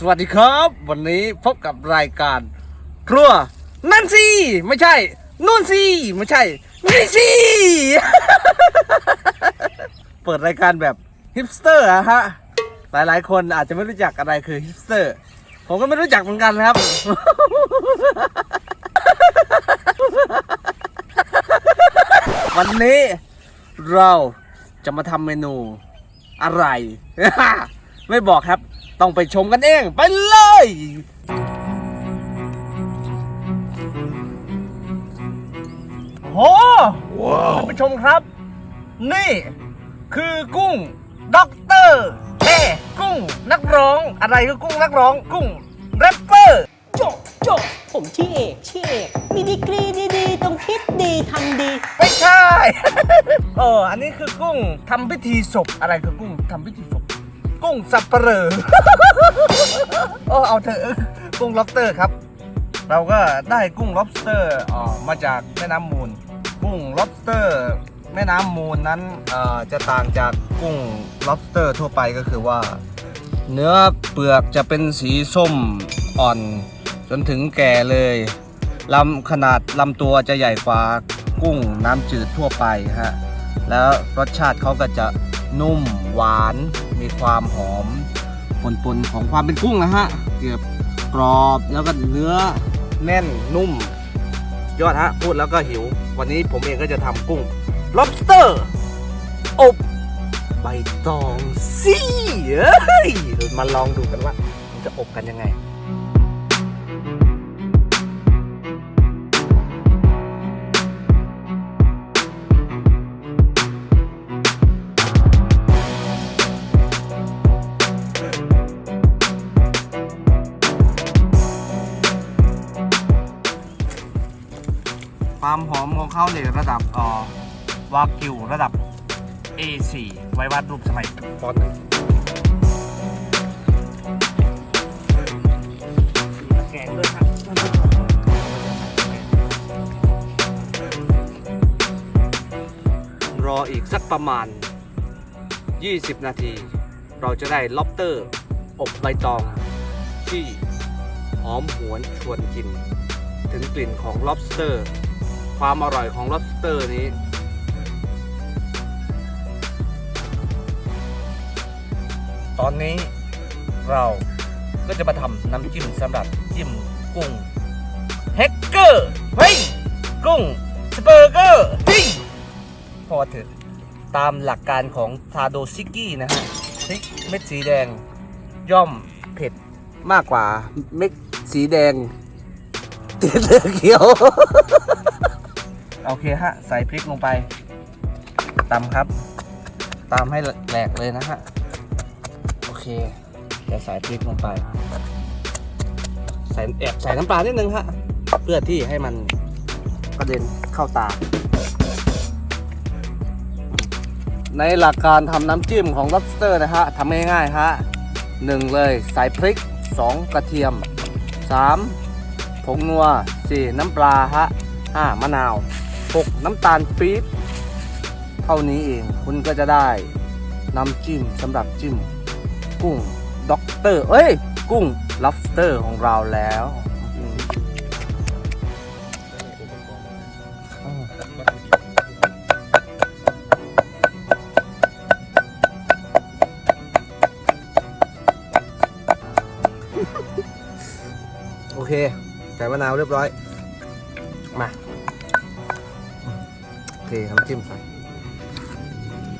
สวัสดีครับ วันนี้พบกับรายการ ครัวนั่นสิไม่ใช่นู่นสิไม่ใช่นี่สิเปิดรายการแบบฮิปสเตอร์อะฮะหลายๆ คนอาจจะไม่รู้จักอะไรคือฮิปสเตอร์ผมก็ไม่รู้จักเหมือนกันครับ วันนี้เราจะมาทำเมนูอะไร ไม่บอกครับ ต้องไปชมกันเอง ไปเลย โหท่านผู้ชมครับ นี่คือกุ้งด็อกเตอร์เอ้กุ้งนักร้อง อะไรคือกุ้งนักร้อง กุ้งแรปเปอร์โจโจผมชื่อเอกชื่อเอกมีดีกรีดีๆต้องคิดดีทำดี ไม่ใช่ เออ อันนี้คือกุ้งทำพิธีศพ อะไรคือกุ้งทำพิธีศพ กุ้งสับเปลอโอ้เอาเถอะกุ้ง lobster ครับ เราก็ได้กุ้ง lobster ออกมาจากแม่น้ำมูล กุ้ง lobster แม่น้ำมูลนั้นเอ่อจะต่างจากกุ้ง lobster ทั่วไปก็คือว่า เนื้อเปลือกจะเป็นสีส้มอ่อน จนถึงแก่เลยลำขนาดลำตัวจะใหญ่กว่ากุ้งน้ำจืดทั่วไปฮะ แล้วรสชาติเขาก็จะ นุ่มหวาน มีความหอมปนๆของความเป็นกุ้งนะฮะเกือบกรอบแล้วก็เนื้อแน่นนุ่ม ยอดฮะ พูดแล้วก็หิว วันนี้ผมเองก็จะทำกุ้ง lobster อบใบตองสิเอ้ยเดี๋ยวมาลองดูกันว่ามันจะอบกันยังไง ความหอมของเขาเนี่ยระดับอ่อวากิวระดับ A4 ไว้วาดรูปสมัยปหนึ่งแกงด้วยครับรออีกสักประมาณ 20 นาที เราจะได้ล็อบเตอร์อบใบตองที่หอมหวนชวนกิน ถึงกลิ่นของ lobster ความอร่อยของ lobster นี้ ตอนนี้เราก็จะมาทำน้ำจิ้มสำหรับจิ้มกุ้งแฮกเกอร์เฮ้ยกุ้งสเปอร์เกอร์เฮ้ยพอเถอะตามหลักการของทาโดซิกี้นะฮะพริกเม็ดสีแดงย่อมเผ็ดมากกว่าเม็ดสีแดงติดเหลืองเขียว โอเคฮะ ใส่พริกลงไปตำครับตามให้แหลกเลยนะฮะ โอเคเดี๋ยวใส่พริกลงไป ใส่แอบใส่น้ำปลานิดนึงฮะ เพื่อที่ให้มันกระเด็นเข้าตา ในหลักการทำน้ำจิ้มของ lobster นะฮะทำง่ายๆฮะหนึ่งเลยใส่พริก 2 กระเทียม 3. ผงนัว 4. น้ำปลาฮะ 5. มะนาว 6. น้ำตาลปี๊บเท่านี้เองคุณก็จะได้น้ำจิ้มสำหรับจิ้ม กุ้งด็อกเตอร์เอ้ย กุ้ง lobster ของเราแล้วโอเคใส่มะนาวเรียบร้อย มา เคน้ำจิ้มใส่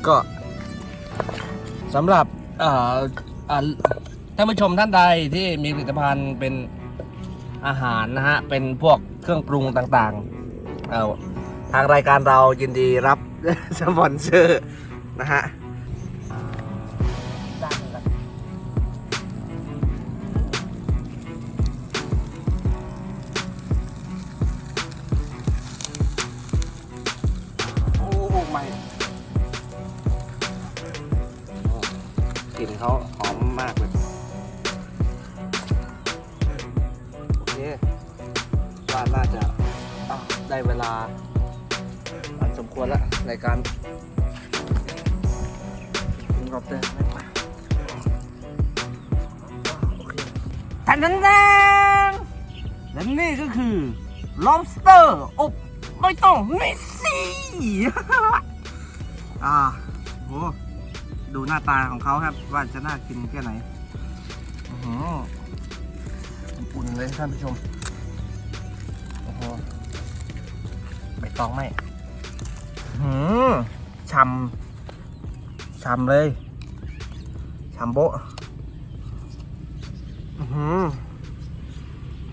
ก็สำหรับท่านผู้ชมท่านใดที่มีผลิตภัณฑ์เป็นอาหารนะฮะ เป็นพวกเครื่องปรุงต่างๆเอาทางรายการเรายินดีรับสปอนเซอร์นะฮะ เขาหอมมากเลยโอเคว่าน่าจะได้เวลาอันสมควรแล้วในการกินรอบเตอร์ไม่มาโอเคนทันแดงและนี่ก็คือ lobster อบไม่ต้องไม่สิอ่าโห ดูหน้าตาของเขาครับ ว่าจะน่ากินแค่ไหนอือุ่นเลยท่านผู้ชม โอ้โหใบตองไหมอือหือช่ำช่ำเลยช่ำโบะอื้อหือ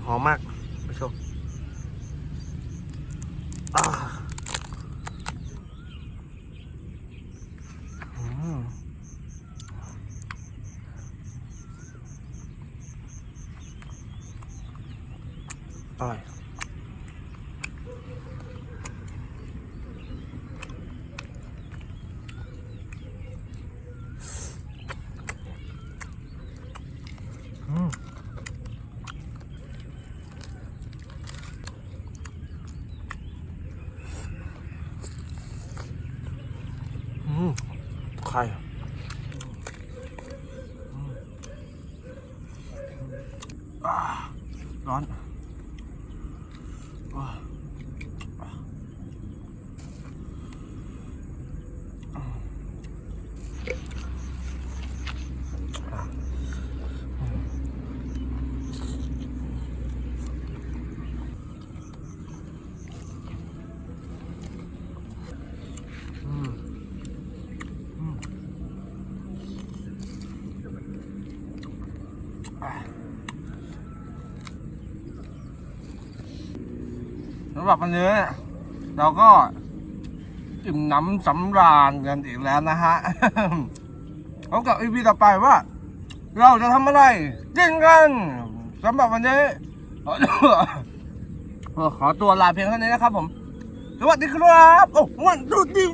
หอมมากผู้ชมอ่าอื้อหือ อร่อยอืมอืมไข่ร้อนำหรับวันนี้เราก็อิ่มน้ำสำราญกันอีกแล้วนะฮะพบกับอีพีต่อไปว่า เราจะทำอะไรกินกันสำหรับวันนี้ขอตัวลาเพียงเท่านี้นะครับผม สวัสดีครับ โอ้วันดูดี